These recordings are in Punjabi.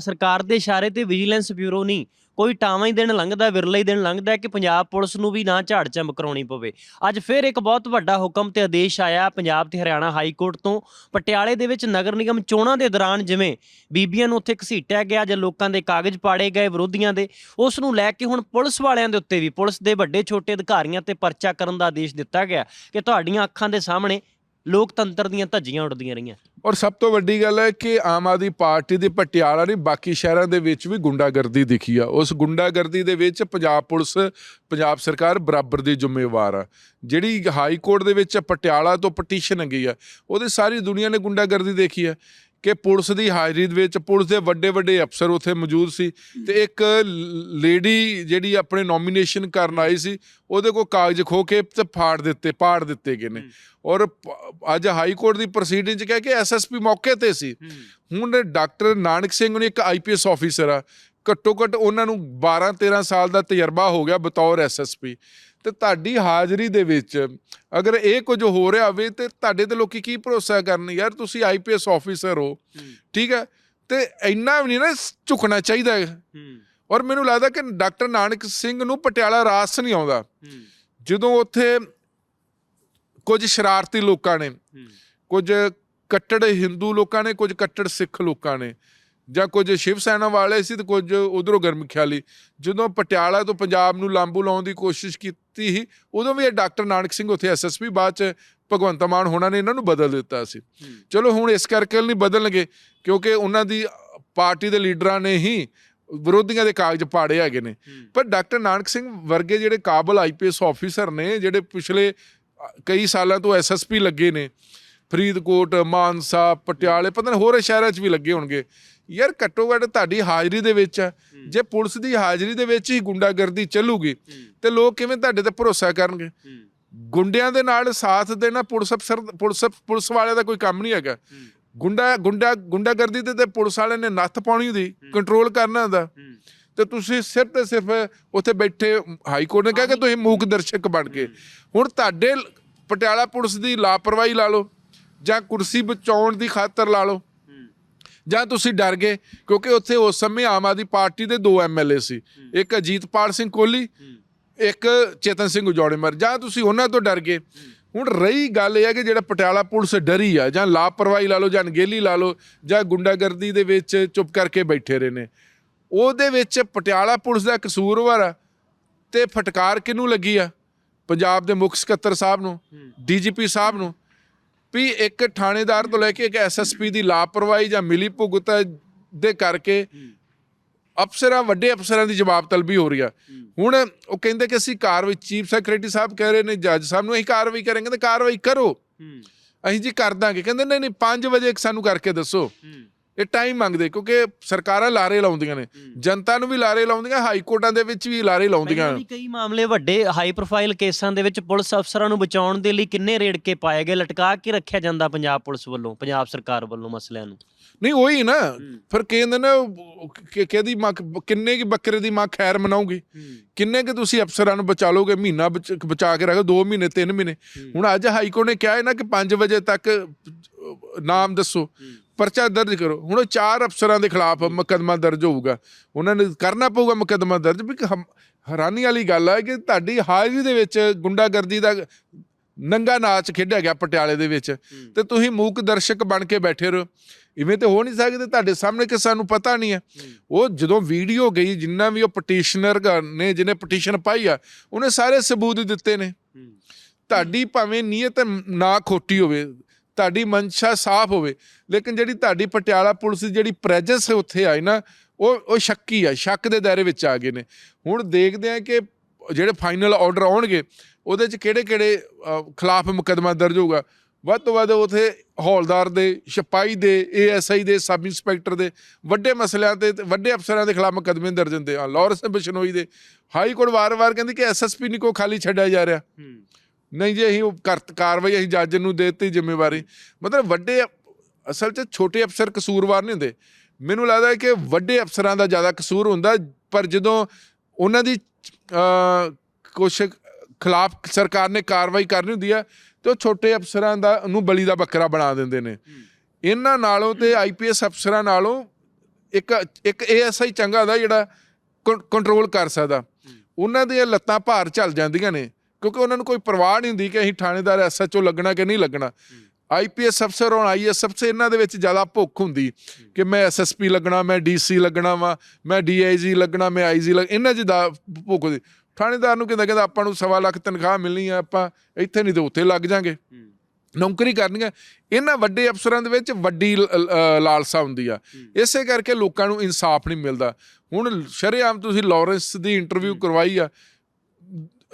ਸਰਕਾਰ ਦੇ ਇਸ਼ਾਰੇ ਤੇ ਵਿਜੀਲੈਂਸ ਬਿਊਰੋ ਨਹੀਂ ਕੋਈ ਟਾਵਾਂ ਹੀ ਦਿਨ ਲੰਘਦਾ, ਵਿਰਲਾ ਹੀ ਦਿਨ ਲੰਘਦਾ ਕਿ ਪੰਜਾਬ ਪੁਲਿਸ ਨੂੰ ਵੀ ਨਾ ਝਾੜ ਚਮਕ ਕਰਾਉਣੀ ਪਵੇ। ਅੱਜ ਫਿਰ ਇੱਕ ਬਹੁਤ ਵੱਡਾ ਹੁਕਮ ਤੇ ਆਦੇਸ਼ ਆਇਆ ਪੰਜਾਬ ਤੇ ਹਰਿਆਣਾ ਹਾਈ ਕੋਰਟ ਤੋਂ। ਪਟਿਆਲੇ ਦੇ ਵਿੱਚ ਨਗਰ ਨਿਗਮ ਚੋਣਾਂ ਦੇ ਦੌਰਾਨ ਜਿਵੇਂ ਬੀਬੀਆਂ ਨੂੰ ਉੱਥੇ ਘਸੀਟਿਆ ਗਿਆ ਜਾਂ ਲੋਕਾਂ ਦੇ ਕਾਗਜ਼ ਪਾੜੇ ਗਏ ਵਿਰੋਧੀਆਂ ਦੇ, ਉਸ ਨੂੰ ਲੈ ਕੇ ਹੁਣ ਪੁਲਿਸ ਵਾਲਿਆਂ ਦੇ ਉੱਤੇ ਵੀ, ਪੁਲਿਸ ਦੇ ਵੱਡੇ ਛੋਟੇ ਅਧਿਕਾਰੀਆਂ ਤੇ ਪਰਚਾ ਕਰਨ ਦਾ ਆਦੇਸ਼ ਦਿੱਤਾ ਗਿਆ ਕਿ ਤੁਹਾਡੀਆਂ ਅੱਖਾਂ ਦੇ ਸਾਹਮਣੇ ਲੋਕਤੰਤਰ ਦੀਆਂ ਧੱਜੀਆਂ ਉੱਡਦੀਆਂ ਰਹੀਆਂ। ਔਰ ਸਭ ਤੋਂ ਵੱਡੀ ਗੱਲ ਹੈ ਕਿ ਆਮ ਆਦਮੀ ਪਾਰਟੀ ਦੀ ਪਟਿਆਲਾ ਨਹੀਂ, ਬਾਕੀ ਸ਼ਹਿਰਾਂ ਦੇ ਵਿੱਚ ਵੀ ਗੁੰਡਾਗਰਦੀ ਦਿਖੀ ਆ। ਉਸ ਗੁੰਡਾਗਰਦੀ ਦੇ ਵਿੱਚ ਪੰਜਾਬ ਪੁਲਿਸ, ਪੰਜਾਬ ਸਰਕਾਰ ਬਰਾਬਰ ਦੀ ਜ਼ਿੰਮੇਵਾਰ ਆ। ਜਿਹੜੀ ਹਾਈ ਕੋਰਟ ਦੇ ਵਿੱਚ ਪਟਿਆਲਾ ਤੋਂ ਪਟੀਸ਼ਨ ਗਈ ਆ, ਉਹਦੇ ਸਾਰੀ ਦੁਨੀਆ ਨੇ ਗੁੰਡਾਗਰਦੀ ਦੇਖੀ ਆ। ਕਿ ਪੁਲਿਸ ਦੀ ਹਾਜ਼ਰੀ ਦੇ ਵਿੱਚ ਪੁਲਿਸ ਦੇ ਵੱਡੇ ਵੱਡੇ ਅਫਸਰ ਉੱਥੇ ਮੌਜੂਦ ਸੀ ਤੇ ਇੱਕ ਲੇਡੀ ਜਿਹੜੀ ਆਪਣੇ ਨੋਮੀਨੇਸ਼ਨ ਕਰਨ ਆਈ ਸੀ ਉਹਦੇ ਕੋਲ ਕਾਗਜ਼ ਖੋ ਕੇ ਤੇ ਫਾੜ ਦਿੱਤੇ ਪਾੜ ਦਿੱਤੇ ਗਏ ਨੇ। ਔਰ ਅੱਜ ਹਾਈ ਕੋਰਟ ਦੀ ਪ੍ਰੋਸੀਡਿੰਗ ਚ ਕਹਿ ਕੇ ਐਸਐਸਪੀ ਮੌਕੇ ਤੇ ਸੀ। ਹੁਣ ਡਾਕਟਰ ਨਾਨਕ ਸਿੰਘ ਨੇ ਇੱਕ ਆਈਪੀਐਸ ਆਫੀਸਰ ਆ। ਘੱਟੋ ਘੱਟ ਉਹਨਾਂ ਨੂੰ 12 13 ਸਾਲ ਦਾ ਤਜਰਬਾ ਹੋ ਗਿਆ ਬਤੌਰ ਐਸਐਸਪੀ ਤੇ ਤੁਹਾਡੀ ਹਾਜ਼ਰੀ ਦੇ ਵਿੱਚ ਅਗਰ ਇਹ ਕੁਝ ਹੋ ਰਿਹਾ ਹੋਵੇ ਤੇ ਤੁਹਾਡੇ ਤੇ ਲੋਕੀ ਕੀ ਭਰੋਸਾ ਕਰਨ? ਯਾਰ ਤੁਸੀਂ ਆਈਪੀਐਸ ਆਫੀਸਰ ਹੋ। ਠੀਕ ਹੈ? ਤੇ ਇੰਨਾ ਵੀ ਨਹੀਂ ਨਾ ਝੁਕਣਾ ਚਾਹੀਦਾ। ਹੈ। ਔਰ ਮੈਨੂੰ ਲੱਗਦਾ ਕਿ ਡਾਕਟਰ ਨਾਨਕ ਸਿੰਘ ਨੂੰ ਪਟਿਆਲਾ ਰਾਸ ਨਹੀਂ ਆਉਂਦਾ। ਜਦੋਂ ਉੱਥੇ ਕੁਝ ਸ਼ਰਾਰਤੀ ਲੋਕਾਂ ਨੇ ਕੁਝ ਕੱਟੜ ਹਿੰਦੂ ਲੋਕਾਂ ਨੇ ਕੁਝ ਕੱਟੜ ਸਿੱਖ ਲੋਕਾਂ ਨੇ ਜਾਂ ਕੁਝ ਸ਼ਿਵ ਸੈਨਾ ਵਾਲੇ ਸੀ ਤੇ ਕੁਝ ਉਧਰੋਂ ਗਰਮ ਖਿਆਲੀ। ਜਦੋਂ ਪਟਿਆਲਾ ਤੋਂ ਪੰਜਾਬ ਨੂੰ ਲਾਂਬੂ ਲਾਉਣ ਦੀ ਕੋਸ਼ਿਸ਼ ਕੀਤੀ ਸੀ ਉਦੋਂ ਵੀ ਇਹ ਡਾਕਟਰ ਨਾਨਕ ਸਿੰਘ ਉੱਥੇ ਐਸਐਸਪੀ ਬਾਅਦ ਚ ਭਗਵੰਤ ਮਾਨ ਹੋਣਾ ਨੇ ਇਹਨਾਂ ਨੂੰ ਬਦਲ ਦਿੱਤਾ ਸੀ। ਚਲੋ ਹੁਣ ਇਸ ਕਰਕੇ ਨਹੀਂ ਬਦਲਣਗੇ ਕਿਉਂਕਿ ਉਹਨਾਂ ਦੀ ਪਾਰਟੀ ਦੇ ਲੀਡਰਾਂ ਨੇ ਹੀ ਵਿਰੋਧੀਆਂ ਦੇ ਕਾਗਜ਼ ਪਾੜੇ ਹੈਗੇ ਨੇ। ਪਰ ਡਾਕਟਰ ਨਾਨਕ ਸਿੰਘ ਵਰਗੇ ਜਿਹੜੇ ਕਾਬਲ ਆਈਪੀਐਸ ਆਫੀਸਰ ਨੇ ਜਿਹੜੇ ਪਿਛਲੇ ਕਈ ਸਾਲਾਂ ਤੋਂ ਐਸਐਸਪੀ ਲੱਗੇ ਨੇ ਫਰੀਦਕੋਟ ਮਾਨਸਾ ਪਟਿਆਲੇ ਪਤਾ ਨਹੀਂ ਹੋਰ ਸ਼ਹਿਰਾਂ 'ਚ ਵੀ ਲੱਗੇ ਹੋਣਗੇ। ਯਾਰ ਘੱਟੋ ਘੱਟ ਤੁਹਾਡੀ ਹਾਜ਼ਰੀ ਦੇ ਵਿੱਚ ਆ। ਜੇ ਪੁਲਿਸ ਦੀ ਹਾਜ਼ਰੀ ਦੇ ਵਿੱਚ ਹੀ ਗੁੰਡਾਗਰਦੀ ਚੱਲੂਗੀ ਤੇ ਲੋਕ ਕਿਵੇਂ ਤੁਹਾਡੇ ਤੇ ਭਰੋਸਾ ਕਰਨਗੇ? ਗੁੰਡਿਆਂ ਦੇ ਨਾਲ ਸਾਥ ਦੇਣਾ ਪੁਲਿਸ ਅਫਸਰ ਪੁਲਿਸ ਪੁਲਿਸ ਵਾਲਿਆਂ ਦਾ ਕੋਈ ਕੰਮ ਨਹੀਂ ਹੈਗਾ। ਗੁੰਡਾ ਗੁੰਡਾ ਗੁੰਡਾਗਰਦੀ ਤੇ ਤੇ ਪੁਲਿਸ ਵਾਲਿਆਂ ਨੇ ਨੱਥ ਪਾਉਣੀ ਹੁੰਦੀ ਕੰਟਰੋਲ ਕਰਨਾ ਹੁੰਦਾ ਤੇ ਤੁਸੀਂ ਸਿਰਫ ਤੇ ਸਿਰਫ ਉੱਥੇ ਬੈਠੇ ਹਾਈ ਕੋਰਟ ਨੇ ਕਿਹਾ ਕਿ ਤੁਸੀਂ ਮੂਕ ਦਰਸ਼ਕ ਬਣ ਕੇ। ਹੁਣ ਤੁਹਾਡੇ ਪਟਿਆਲਾ ਪੁਲਿਸ ਦੀ ਲਾਪਰਵਾਹੀ ਲਾ ਲਓ। ਜਾਂ ਕੁਰਸੀ ਬਚਾਉਣ ਦੀ ਖਾਤਰ ਲਾ ਲਓ। ਜਾਂ ਤੁਸੀਂ ਡਰ ਗਏ, ਕਿਉਂਕਿ ਉੱਥੇ ਉਸ ਸਮੇਂ ਆਮ ਆਦਮੀ ਪਾਰਟੀ ਦੇ ਦੋ ਐਮਐਲਏ ਸੀ। ਇੱਕ ਅਜੀਤਪਾਲ ਸਿੰਘ ਕੋਹਲੀ, ਇੱਕ ਚੇਤਨ ਸਿੰਘ ਉਜੌੜੇਮਰ। ਜਾਂ ਤੁਸੀਂ ਉਹਨਾਂ ਤੋਂ ਡਰ ਗਏ। ਹੁਣ ਰਹੀ ਗੱਲ ਇਹ ਹੈ ਕਿ ਜਿਹੜਾ ਪਟਿਆਲਾ ਪੁਲਿਸ ਡਰੀ ਆ, ਜਾਂ ਲਾਪਰਵਾਹੀ ਲਾ ਲਓ, ਜਾਂ ਅਣਗੇਲੀ ਲਾ ਲਓ, ਜਾਂ ਗੁੰਡਾਗਰਦੀ ਦੇ ਵਿੱਚ ਚੁੱਪ ਕਰਕੇ ਬੈਠੇ ਰਹੇ ਨੇ। ਉਹਦੇ ਵਿੱਚ ਪਟਿਆਲਾ ਪੁਲਿਸ ਦਾ ਕਸੂਰਵਾਰ ਆ ਤੇ ਫਟਕਾਰ ਕਿਹਨੂੰ ਲੱਗੀ ਆ? ਪੰਜਾਬ ਦੇ ਮੁੱਖ ਸਕੱਤਰ ਸਾਹਿਬ ਨੂੰ, ਡੀਜੀਪੀ ਸਾਹਿਬ ਨੂੰ ਵੀ ਇੱਕ ਥਾਣੇਦਾਰ ਤੋਂ ਲੈ ਕੇ ਇੱਕ ਐਸਐਸਪੀ ਦੀ ਲਾਪਰਵਾਹੀ ਜਾਂ ਮਿਲੀ ਭੁਗਤ ਦੇ ਕਰਕੇ ਅਫਸਰਾਂ ਵੱਡੇ ਅਫਸਰਾਂ ਦੀ ਜਵਾਬ ਤਲਬੀ ਹੋ ਰਹੀ ਆ। ਹੁਣ ਉਹ ਕਹਿੰਦੇ ਕਿ ਅਸੀਂ ਕਾਰਵਾਈ ਚੀਫ ਸੈਕਟਰੀ ਸਾਹਿਬ ਕਹਿ ਰਹੇ ਨੇ ਜੱਜ ਸਾਹਿਬ ਨੂੰ ਅਸੀਂ ਕਾਰਵਾਈ ਕਰਾਂਗੇ ਕਹਿੰਦੇ ਕਾਰਵਾਈ ਕਰੋ। ਅਸੀਂ ਜੀ ਕਰ ਦਾਂਗੇ। ਕਹਿੰਦੇ ਨਹੀਂ ਨਹੀਂ 5 ਵਜੇ ਸਾਨੂੰ ਕਰਕੇ ਦੱਸੋ। ਇਹ ਟਾਈਮ ਮੰਗਦੇ ਕਿਉਂਕਿ ਸਰਕਾਰਾਂ ਲਾਰੇ ਲਾਉਂਦੀਆਂ ਨੇ। ਜਨਤਾ ਨੂੰ ਵੀ ਲਾਰੇ ਲਾਉਂਦੀਆਂ ਹਾਈ ਕੋਰਟਾਂ ਦੇ ਵਿੱਚ ਵੀ ਲਾਰੇ ਲਾਉਂਦੀਆਂ। ਵੀ ਕਈ ਮਾਮਲੇ ਵੱਡੇ ਹਾਈ ਪ੍ਰੋਫਾਈਲ ਕੇਸਾਂ ਦੇ ਵਿੱਚ ਪੁਲਿਸ ਅਫਸਰਾਂ ਨੂੰ ਬਚਾਉਣ ਦੇ ਲਈ ਕਿੰਨੇ ਰੇੜ ਕੇ ਪਾਏ ਗਏ ਲਟਕਾ ਕੇ ਰੱਖਿਆ ਜਾਂਦਾ ਪੰਜਾਬ ਪੁਲਿਸ ਵੱਲੋਂ ਪੰਜਾਬ ਸਰਕਾਰ ਵੱਲੋਂ ਮਸਲਿਆਂ ਨੂੰ? ਨਹੀਂ ਉਹੀ ਨਾ ਫਿਰ ਕਹਿੰਦੇ ਨੇ ਕਿ ਕਿਹਦੀ ਮਾਂ ਕਿੰਨੇ ਕੀ ਬੱਕਰੇ ਦੀ ਮਾਂ ਖੈਰ ਮਨਾਉਗੀ ਕਿੰਨੇ ਕਿ ਤੁਸੀਂ ਅਫਸਰਾਂ ਨੂੰ ਬਚਾ ਲੋਗੇ ਮਹੀਨਾ ਬਚ- ਬਚਾ ਕੇ ਰੱਖੋ 2 ਮਹੀਨੇ 3 ਮਹੀਨੇ? ਹੁਣ ਅੱਜ ਹਾਈ ਕੋਰਟ ਨੇ ਕਿਹਾ ਹੈ ਨਾ ਕਿ 5 ਵਜੇ ਤੱਕ ਨਾਮ ਦੱਸੋ। ਪਰਚਾ ਦਰਜ ਕਰੋ। ਹੁਣ ਉਹ ਚਾਰ ਅਫਸਰਾਂ ਦੇ ਖਿਲਾਫ ਮੁਕੱਦਮਾ ਦਰਜ ਹੋਊਗਾ। ਉਹਨਾਂ ਨੇ ਕਰਨਾ ਪਊਗਾ ਮੁਕੱਦਮਾ ਦਰਜ ਵੀ ਹੈਰਾਨੀ ਵਾਲੀ ਗੱਲ ਹੈ ਕਿ ਤੁਹਾਡੀ ਹਾਜ਼ਰੀ ਦੇ ਵਿੱਚ ਗੁੰਡਾਗਰਦੀ ਦਾ ਨੰਗਾ ਨਾਚ ਖੇਡਿਆ ਗਿਆ ਪਟਿਆਲੇ ਦੇ ਵਿੱਚ। ਤੇ ਤੁਸੀਂ ਮੂਕ ਦਰਸ਼ਕ ਬਣ ਕੇ ਬੈਠੇ ਰਹੋ। ਇਵੇਂ ਤੇ ਹੋ ਨਹੀਂ ਸਕਦੇ ਤੁਹਾਡੇ ਸਾਹਮਣੇ ਕਿ ਸਾਨੂੰ ਪਤਾ ਨਹੀਂ ਹੈ। ਉਹ ਜਦੋਂ ਵੀਡੀਓ ਗਈ ਜਿੰਨਾ ਵੀ ਉਹ ਪਟੀਸ਼ਨਰ ਨੇ ਜਿਹਨੇ ਪਟੀਸ਼ਨ ਪਾਈ ਆ ਉਹਨੇ ਸਾਰੇ ਸਬੂਤ ਦਿੱਤੇ ਨੇ। ਤੁਹਾਡੀ ਭਾਵੇਂ ਨੀਅਤ ਨਾ ਖੋਟੀ ਹੋਵੇ ਤੁਹਾਡੀ ਮਨਸ਼ਾ ਸਾਫ਼ ਹੋਵੇ। ਲੇਕਿਨ ਜਿਹੜੀ ਤੁਹਾਡੀ ਪਟਿਆਲਾ ਪੁਲਿਸ ਦੀ ਜਿਹੜੀ ਪ੍ਰੈਜ਼ੈਂਸ ਉੱਥੇ ਆਈ ਨਾ, ਉਹ ਉਹ ਸ਼ੱਕੀ ਆ, ਸ਼ੱਕ ਦੇ ਦਾਇਰੇ ਵਿੱਚ ਆ ਗਏ ਨੇ। ਹੁਣ ਦੇਖਦੇ ਆ ਕਿ ਜਿਹੜੇ ਫਾਈਨਲ ਆਰਡਰ ਆਉਣਗੇ, ਉਹਦੇ ਚ ਕਿਹੜੇ ਕਿਹੜੇ ਖਿਲਾਫ ਮੁਕੱਦਮਾ ਦਰਜ ਹੋਊਗਾ। ਵੱਧ ਤੋਂ ਵੱਧ ਉਥੇ ਹੌਲਦਾਰ ਦੇ, ਸਿਪਾਹੀ ਦੇ ਏਐਸਆਈ ਦੇ, ਸਬ ਇੰਸਪੈਕਟਰ ਦੇ, ਵੱਡੇ ਮਸਲਿਆਂ ਤੇ ਵੱਡੇ ਅਫਸਰਾਂ ਦੇ ਖਿਲਾਫ ਮੁਕੱਦਮੇ ਦਰਜ ਹੁੰਦੇ ਆ। ਲਾਰੈਂਸ ਬਿਸ਼ਨੋਈ ਦੇ। ਹਾਈ ਕੋਰਟ ਵਾਰ-ਵਾਰ ਕਹਿੰਦੀ ਕਿ ਐਸਐਸਪੀ ਨਹੀਂ ਕੋ ਖਾਲੀ ਛੱਡਿਆ ਜਾ ਰਿਹਾ। ਨਹੀਂ ਜੀ ਅਸੀਂ ਉਹ ਕਰ- ਕਾਰਵਾਈ ਅਸੀਂ ਜੱਜ ਨੂੰ ਦੇ ਦਿੱਤੀ ਜ਼ਿੰਮੇਵਾਰੀ। ਮਤਲਬ ਵੱਡੇ ਅਸਲ 'ਚ ਛੋਟੇ ਅਫਸਰ ਕਸੂਰਵਾਰ ਨਹੀਂ ਹੁੰਦੇ। ਮੈਨੂੰ ਲੱਗਦਾ ਹੈ ਕਿ ਵੱਡੇ ਅਫਸਰਾਂ ਦਾ ਜ਼ਿਆਦਾ ਕਸੂਰ ਹੁੰਦਾ ਪਰ ਜਦੋਂ ਉਹਨਾਂ ਦੀ ਅ, ਕੁਛ ਖਿਲਾਫ ਸਰਕਾਰ ਨੇ ਕਾਰਵਾਈ ਕਰਨੀ ਹੁੰਦੀ ਆ ਤੇ ਉਹ ਛੋਟੇ ਅਫਸਰਾਂ ਦਾ ਨੂੰ ਬਲੀ ਦਾ ਬੱਕਰਾ ਬਣਾ ਦਿੰਦੇ ਨੇ। ਇਹਨਾਂ ਨਾਲੋਂ ਤੇ ਆਈਪੀਐਸ ਅਫਸਰਾਂ ਨਾਲੋਂ ਇੱਕ ਇੱਕ ਏਐਸਆਈ ਚੰਗਾ ਦਾ ਜਿਹੜਾ ਕੰਟਰੋਲ ਕਰ ਸਕਦਾ। ਉਹਨਾਂ ਦੀਆਂ ਲੱਤਾਂ ਭਾਰ ਚੱਲ ਜਾਂਦੀਆਂ ਨੇ। ਕਿਉਂਕਿ ਉਹਨਾਂ ਨੂੰ ਕੋਈ ਪਰਵਾਹ ਨਹੀਂ ਹੁੰਦੀ ਕਿ ਅਸੀਂ ਥਾਣੇਦਾਰ ਐਸਐਚਓ ਲੱਗਣਾ ਕਿ ਨਹੀਂ ਲੱਗਣਾ। ਆਈਪੀਐਸ ਅਫਸਰ ਹੋਣ ਆਈਐਸ ਅਫਸਰ ਇਹਨਾਂ ਦੇ ਵਿੱਚ ਜ਼ਿਆਦਾ ਭੁੱਖ ਹੁੰਦੀ ਕਿ ਮੈਂ ਐਸਐਸਪੀ ਲੱਗਣਾ ਮੈਂ ਡੀਸੀ ਲੱਗਣਾ ਵਾ ਮੈਂ ਡੀਆਈਜੀ ਲੱਗਣਾ ਮੈਂ ਆਈਜੀ ਲੱਗ ਇਹਨਾਂ 'ਚ ਦਾ ਭੁੱਖ ਹੁੰਦੀ। ਥਾਣੇਦਾਰ ਨੂੰ ਕਹਿੰਦਾ ਕਹਿੰਦਾ ਆਪਾਂ ਨੂੰ ਸਵਾ ਲੱਖ ਤਨਖਾਹ ਮਿਲਣੀ ਆ ਆਪਾਂ ਇੱਥੇ ਨਹੀਂ ਤੇ ਉੱਥੇ ਲੱਗ ਜਾਾਂਗੇ। ਨੌਕਰੀ ਕਰਨੀ ਆ ਇਹਨਾਂ ਵੱਡੇ ਅਫਸਰਾਂ ਦੇ ਵਿੱਚ ਵੱਡੀ ਲਾਲਸਾ ਹੁੰਦੀ ਆ। ਇਸੇ ਕਰਕੇ ਲੋਕਾਂ ਨੂੰ ਇਨਸਾਫ ਨਹੀਂ ਮਿਲਦਾ। ਹੁਣ ਸ਼ਰੇਆਮ ਤੁਸੀਂ ਲਾਰੈਂਸ ਦੀ ਇੰਟਰਵਿਊ ਕਰਵਾਈ ਆ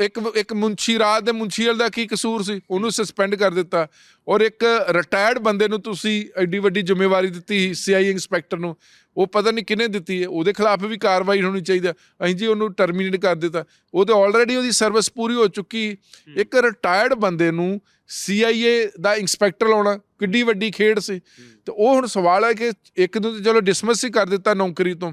ਇੱਕ ਇੱਕ ਮੁੰਸ਼ੀ ਰਾਜ ਦੇ ਮੁੰਸ਼ੀ ਵਾਲੇ ਦਾ ਕੀ ਕਸੂਰ ਸੀ? ਉਹਨੂੰ ਸਸਪੈਂਡ ਕਰ ਦਿੱਤਾ। ਔਰ ਇੱਕ ਰਿਟਾਇਰਡ ਬੰਦੇ ਨੂੰ ਤੁਸੀਂ ਐਡੀ ਵੱਡੀ ਜ਼ਿੰਮੇਵਾਰੀ ਦਿੱਤੀ ਸੀਆਈ ਇੰਸਪੈਕਟਰ ਨੂੰ। ਉਹ ਪਤਾ ਨਹੀਂ ਕਿਹਨੇ ਦਿੱਤੀ ਹੈ। ਉਹਦੇ ਖਿਲਾਫ ਵੀ ਕਾਰਵਾਈ ਹੋਣੀ ਚਾਹੀਦੀ ਹੈ। ਅਸੀਂ ਜੀ ਉਹਨੂੰ ਟਰਮੀਨੇਟ ਕਰ ਦਿੱਤਾ। ਉਹ ਤੇ ਆਲਰੇਡੀ ਉਹਦੀ ਸਰਵਿਸ ਪੂਰੀ ਹੋ ਚੁੱਕੀ ਇੱਕ ਰਿਟਾਇਰਡ ਬੰਦੇ ਨੂੰ ਸੀਆਈਏ ਦਾ ਇੰਸਪੈਕਟਰ ਲਾਉਣਾ ਕਿੱਡੀ ਵੱਡੀ ਖੇਡ ਸੀ। ਤੇ ਉਹ ਹੁਣ ਸਵਾਲ ਹੈ ਕਿ ਇੱਕ ਨੂੰ ਤਾਂ ਚਲੋ ਡਿਸਮਿਸ ਹੀ ਕਰ ਦਿੱਤਾ ਨੌਕਰੀ ਤੋਂ।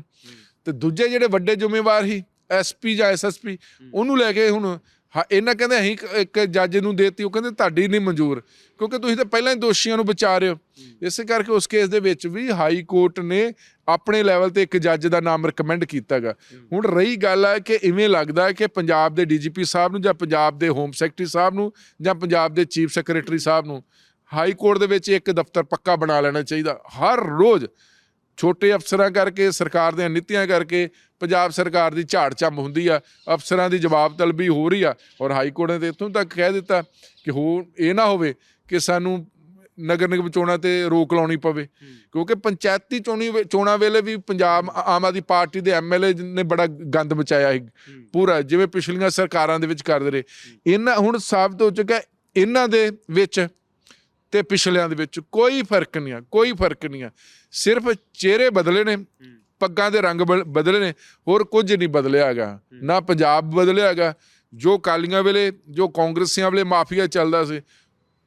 ਤੇ ਦੂਜੇ ਜਿਹੜੇ ਵੱਡੇ ਜ਼ਿੰਮੇਵਾਰ ਸੀ ਐਸਪੀ ਜਾਂ ਐਸਐਸਪੀ ਉਹਨੂੰ ਲੈ ਕੇ ਹੁਣ ਹਾਂ, ਇਹਨਾਂ ਕਹਿੰਦੇ ਅਸੀਂ ਇੱਕ- ਇੱਕ ਜੱਜ ਨੂੰ ਦੇਤੀ ਉਹ ਕਹਿੰਦੇ ਤੁਹਾਡੀ ਨਹੀਂ ਮਨਜ਼ੂਰ ਕਿਉਂਕਿ ਤੁਸੀਂ ਤਾਂ ਪਹਿਲਾਂ ਹੀ ਦੋਸ਼ੀਆਂ ਨੂੰ ਬਚਾ ਰਹੇ ਹੋ। ਇਸੇ ਕਰਕੇ ਉਸ ਕੇਸ ਦੇ ਵਿੱਚ ਵੀ ਹਾਈ ਕੋਰਟ ਨੇ ਆਪਣੇ ਲੈਵਲ ਤੇ ਇੱਕ ਜੱਜ ਦਾ ਨਾਮ ਰეკਮੈਂਡ ਕੀਤਾਗਾ। ਹੁਣ ਰਹੀ ਗੱਲ ਹੈ ਕਿ ਇਵੇਂ ਲੱਗਦਾ ਹੈ ਕਿ ਪੰਜਾਬ ਦੇ ਡੀਜੀਪੀ ਸਾਹਿਬ ਨੂੰ ਜਾਂ ਪੰਜਾਬ ਦੇ ਹੋਮ ਸੈਕਟਰੀ ਸਾਹਿਬ ਨੂੰ ਜਾਂ ਪੰਜਾਬ ਦੇ ਚੀਫ ਸੈਕਟਰੀ ਸਾਹਿਬ ਨੂੰ ਹਾਈ ਕੋਰਟ ਦੇ ਵਿੱਚ ਇੱਕ ਦਫ਼ਤਰ ਪੱਕਾ ਬਣਾ ਲੈਣਾ ਚਾਹੀਦਾ। ਹਰ ਰੋਜ਼ ਛੋਟੇ ਅਫਸਰਾਂ ਕਰਕੇ, ਸਰਕਾਰ ਦੀਆਂ ਨੀਤੀਆਂ ਕਰਕੇ ਪੰਜਾਬ ਸਰਕਾਰ ਦੀ ਝਾੜ ਝੰਬ ਹੁੰਦੀ ਆ, ਅਫਸਰਾਂ ਦੀ ਜਵਾਬ ਤਲਬੀ ਹੋ ਰਹੀ ਆ ਔਰ ਹਾਈ ਕੋਰਟ ਨੇ ਤੇ ਇੱਥੋਂ ਤੱਕ ਕਹਿ ਦਿੱਤਾ ਕਿ ਹੋ, ਇਹ ਨਾ ਹੋਵੇ ਕਿ ਸਾਨੂੰ ਨਗਰ ਨਿਗਮ ਚੋਣਾਂ ਤੇ ਰੋਕ ਲਾਉਣੀ ਪਵੇ, ਕਿਉਂਕਿ ਪੰਚਾਇਤੀ ਚੋਣੀ ਚੋਣਾਂ ਵੇਲੇ ਵੀ ਪੰਜਾਬ ਆਮ ਆਦਮੀ ਪਾਰਟੀ ਦੇ ਐਮਐਲਏ ਨੇ ਬੜਾ ਗੰਦ ਮਚਾਇਆ ਹੈ ਪੂਰਾ, ਜਿਵੇਂ ਪਿਛਲੀਆਂ ਸਰਕਾਰਾਂ ਦੇ ਵਿੱਚ ਕਰਦੇ ਰਹੇ। ਇਹਨਾਂ, ਹੁਣ ਸਾਬਤ ਹੋ ਚੁੱਕਾ ਇਹਨਾਂ ਦੇ ਵਿੱਚ ਤੇ ਪਿਛਲਿਆਂ ਦੇ ਵਿੱਚ ਕੋਈ ਫ਼ਰਕ ਨਹੀਂ ਆ ਕੋਈ ਫ਼ਰਕ ਨਹੀਂ ਆ। ਸਿਰਫ ਚਿਹਰੇ ਬਦਲੇ ਨੇ ਪੱਗਾਂ ਦੇ ਰੰਗ ਬਦਲੇ ਨੇ ਹੋਰ ਕੁਝ ਨਹੀਂ ਬਦਲਿਆ ਹੈਗਾ। ਨਾ ਪੰਜਾਬ ਬਦਲਿਆ ਹੈਗਾ ਜੋ ਕਾਲੀਆਂ ਵੇਲੇ ਜੋ ਕਾਂਗਰਸੀਆਂ ਵੇਲੇ ਮਾਫੀਆ ਚੱਲਦਾ ਸੀ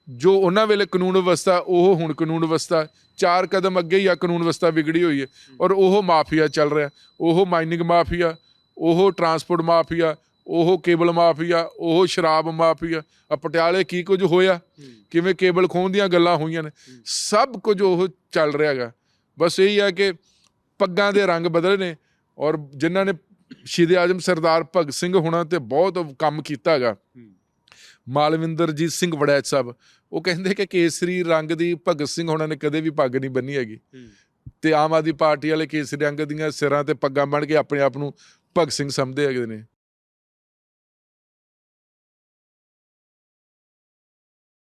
ਜੋ ਉਹਨਾਂ ਵੇਲੇ ਕਾਨੂੰਨ ਵਿਵਸਥਾ ਉਹ ਹੁਣ ਕਾਨੂੰਨ ਵਿਵਸਥਾ ਚਾਰ ਕਦਮ ਅੱਗੇ ਹੀ ਆ ਕਾਨੂੰਨ ਵਿਵਸਥਾ ਵਿਗੜੀ ਹੋਈ ਹੈ। ਔਰ ਉਹ ਮਾਫੀਆ ਚੱਲ ਰਿਹਾ ਉਹ ਮਾਈਨਿੰਗ ਮਾਫੀਆ ਉਹ ਟਰਾਂਸਪੋਰਟ ਮਾਫੀਆ ਉਹ ਕੇਬਲ ਮਾਫੀਆ ਉਹ ਸ਼ਰਾਬ ਮਾਫੀਆ। ਆ ਪਟਿਆਲੇ ਕੀ ਕੁਝ ਹੋਇਆ? ਕਿਵੇਂ ਕੇਬਲ ਖੋਹਣ ਦੀਆਂ ਗੱਲਾਂ ਹੋਈਆਂ ਨੇ? ਸਭ ਕੁਝ ਉਹ ਚੱਲ ਰਿਹਾ ਹੈਗਾ। ਬਸ ਇਹੀ ਆ ਕਿ ਪੱਗਾਂ ਦੇ ਰੰਗ ਬਦਲੇ ਨੇ ਔਰ ਜਿਨ੍ਹਾਂ ਨੇ ਸ਼ਹੀਦ ਆਜਮ ਸਰਦਾਰ ਭਗਤ ਸਿੰਘ ਹੋਣਾ ਤੇ ਬਹੁਤ ਕੰਮ ਕੀਤਾ ਹੈਗਾ। ਮਾਲਵਿੰਦਰਜੀਤ ਸਿੰਘ ਵੜੈਚ ਸਾਹਿਬ ਉਹ ਕਹਿੰਦੇ ਕਿ ਕੇਸਰੀ ਰੰਗ ਦੀ ਭਗਤ ਸਿੰਘ ਹੋਣਾ ਨੇ ਕਦੇ ਵੀ ਪੱਗ ਨਹੀਂ ਬੰਨੀ ਹੈਗੀ। ਤੇ ਆਮ ਆਦਮੀ ਪਾਰਟੀ ਵਾਲੇ ਕੇਸਰੀ ਰੰਗ ਦੀਆਂ ਸਿਰਾਂ ਤੇ ਪੱਗਾਂ ਬਣ ਕੇ ਆਪਣੇ ਆਪ ਨੂੰ ਭਗਤ ਸਿੰਘ ਸਮਝਦੇ ਹੈਗੇ ਨੇ।